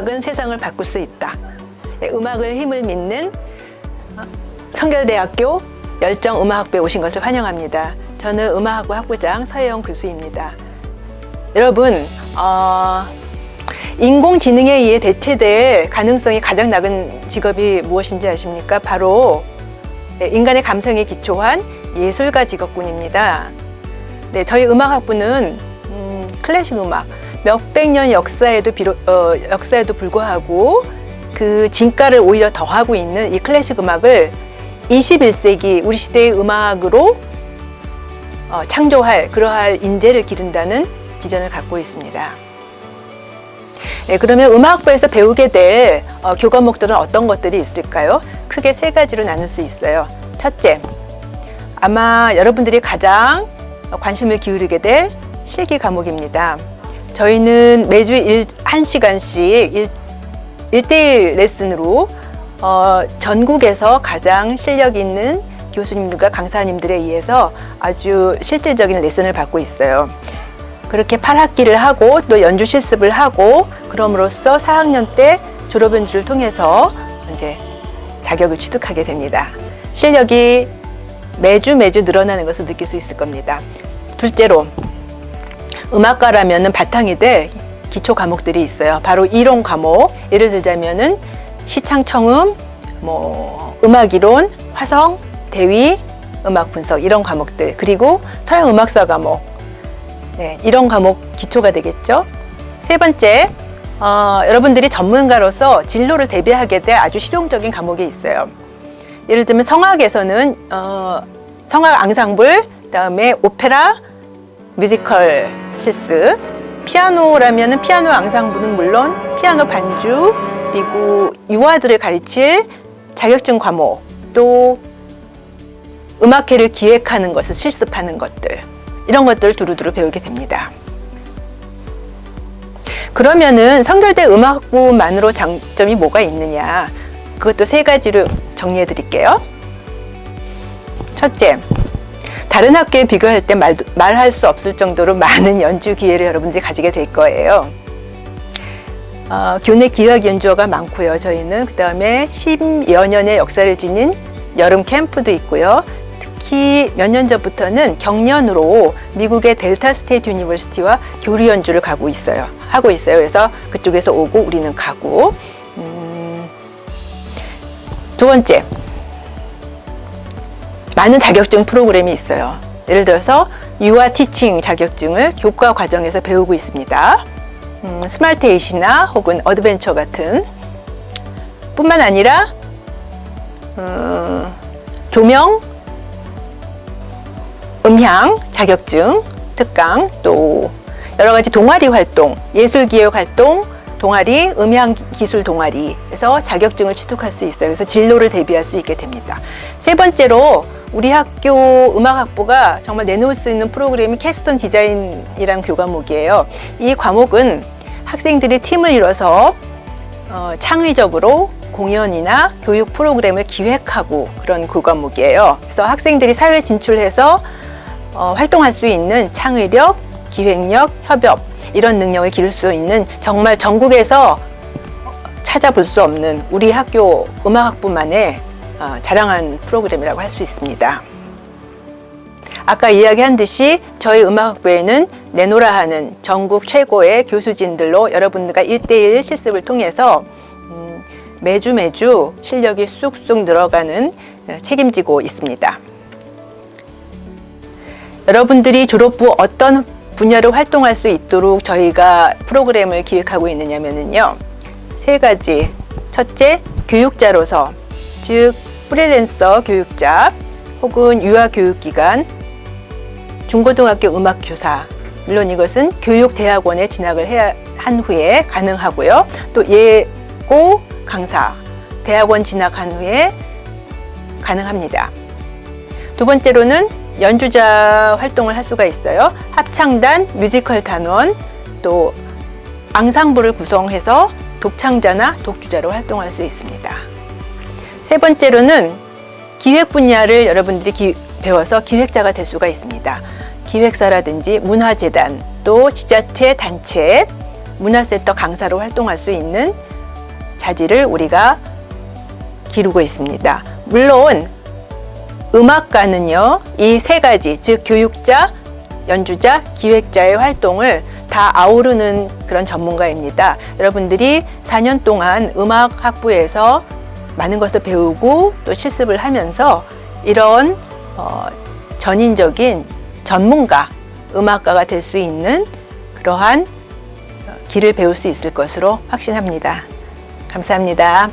음악은 세상을 바꿀 수 있다. 네, 음악을 힘을 믿는 성결대학교 열정 음악학부에 오신 것을 환영합니다. 저는 음악학부 학부장 서혜영 교수입니다. 여러분, 어, 인공지능에 의해 대체될 가능성이 가장 낮은 직업이 무엇인지 아십니까? 바로 네, 인간의 감성에 기초한 예술가 직업군입니다. 네, 저희 음악학부는 음, 클래식 음악 몇백 년 역사에도 비로, 어, 역사에도 불구하고 그 진가를 오히려 더하고 있는 이 클래식 음악을 21세기 우리 시대의 음악으로 어, 창조할 그러할 인재를 기른다는 비전을 갖고 있습니다. 네, 그러면 음악학부에서 배우게 될 어, 교과목들은 어떤 것들이 있을까요? 크게 세 가지로 나눌 수 있어요. 첫째, 아마 여러분들이 가장 관심을 기울이게 될 실기 과목입니다. 저희는 매주 일, 1시간씩 일, 1대1 레슨으로 어, 전국에서 가장 실력 있는 교수님들과 강사님들에 의해서 아주 실질적인 레슨을 받고 있어요. 그렇게 8학기를 하고 또 연주 실습을 하고 그럼으로써 4학년 때 졸업 연주를 통해서 이제 자격을 취득하게 됩니다. 실력이 매주 매주 늘어나는 것을 느낄 수 있을 겁니다. 둘째로 음악가라면은 바탕이 될 기초 과목들이 있어요. 바로 이론 과목. 예를 들자면은 시창 청음, 뭐 음악 이론, 화성, 대위, 음악 분석 이런 과목들. 그리고 서양 음악사 과목. 네, 이런 과목 기초가 되겠죠. 세 번째, 어, 여러분들이 전문가로서 진로를 대비하게 될 아주 실용적인 과목이 있어요. 예를 들면 성악에서는 어, 성악 앙상블, 그다음에 오페라, 뮤지컬 실습, 피아노라면은 피아노 앙상블은 물론 피아노 반주 그리고 유아들을 가르칠 자격증 과목 또 음악회를 기획하는 것을 실습하는 것들 이런 것들 두루두루 배우게 됩니다. 그러면은 성결대 음악부만으로 장점이 뭐가 있느냐? 그것도 세 가지로 정리해 드릴게요. 첫째, 다른 학교에 비교할 때 말, 말할 수 없을 정도로 많은 연주 기회를 여러분들이 가지게 될 거예요. 어, 교내 기획 연주회가 많고요. 저희는 그 다음에 10여 년의 역사를 지닌 여름 캠프도 있고요. 특히 몇 년 전부터는 경연으로 미국의 델타 스테이트 유니버시티와 교류 연주를 가고 있어요. 하고 있어요. 그래서 그쪽에서 오고 우리는 가고. 음, 두 번째, 많은 자격증 프로그램이 있어요. 예를 들어서 유아 티칭 자격증을 교과 과정에서 배우고 있습니다. 음, 스마트 에이시나 혹은 어드벤처 같은 뿐만 아니라 음, 조명, 음향 자격증, 특강 또 여러 가지 동아리 활동, 예술 기획 활동, 동아리, 음향 기술 동아리에서 자격증을 취득할 수 있어요. 그래서 진로를 대비할 수 있게 됩니다. 세 번째로 우리 학교 음악학부가 정말 내놓을 수 있는 프로그램이 캡스톤 디자인이란 교과목이에요. 이 과목은 학생들이 팀을 이뤄서 어, 창의적으로 공연이나 교육 프로그램을 기획하고 그런 교과목이에요. 그래서 학생들이 사회 진출해서 어, 활동할 수 있는 창의력, 기획력, 협업 이런 능력을 기를 수 있는 정말 전국에서 찾아볼 수 없는 우리 학교 음악학부만의 어, 자랑한 프로그램이라고 할 수 있습니다. 아까 이야기한 듯이 저희 음악학부에는 내노라 하는 전국 최고의 교수진들로 여러분들과 1대1 실습을 통해서 음, 매주 매주 실력이 쑥쑥 늘어가는 어, 책임지고 있습니다. 여러분들이 졸업 후 어떤 분야로 활동할 수 있도록 저희가 프로그램을 기획하고 있느냐면요. 세 가지. 첫째, 교육자로서, 즉, 프리랜서 교육자 혹은 유아교육기관, 중고등학교 음악교사, 물론 이것은 교육대학원에 진학을 해야 한 후에 가능하고요. 또 예고 강사, 대학원 진학한 후에 가능합니다. 두 번째로는 연주자 활동을 할 수가 있어요. 합창단, 뮤지컬 단원, 또 앙상블을 구성해서 독창자나 독주자로 활동할 수 있습니다. 세 번째로는 기획 분야를 여러분들이 기, 배워서 기획자가 될 수가 있습니다. 기획사라든지 문화재단, 또 지자체 단체, 문화센터 강사로 활동할 수 있는 자질을 우리가 기르고 있습니다. 물론 음악가는요, 이 세 가지, 즉 교육자, 연주자, 기획자의 활동을 다 아우르는 그런 전문가입니다. 여러분들이 4년 동안 음악 학부에서 많은 것을 배우고 또 실습을 하면서 이런 어, 전인적인 전문가, 음악가가 될 수 있는 그러한 어, 길을 배울 수 있을 것으로 확신합니다. 감사합니다.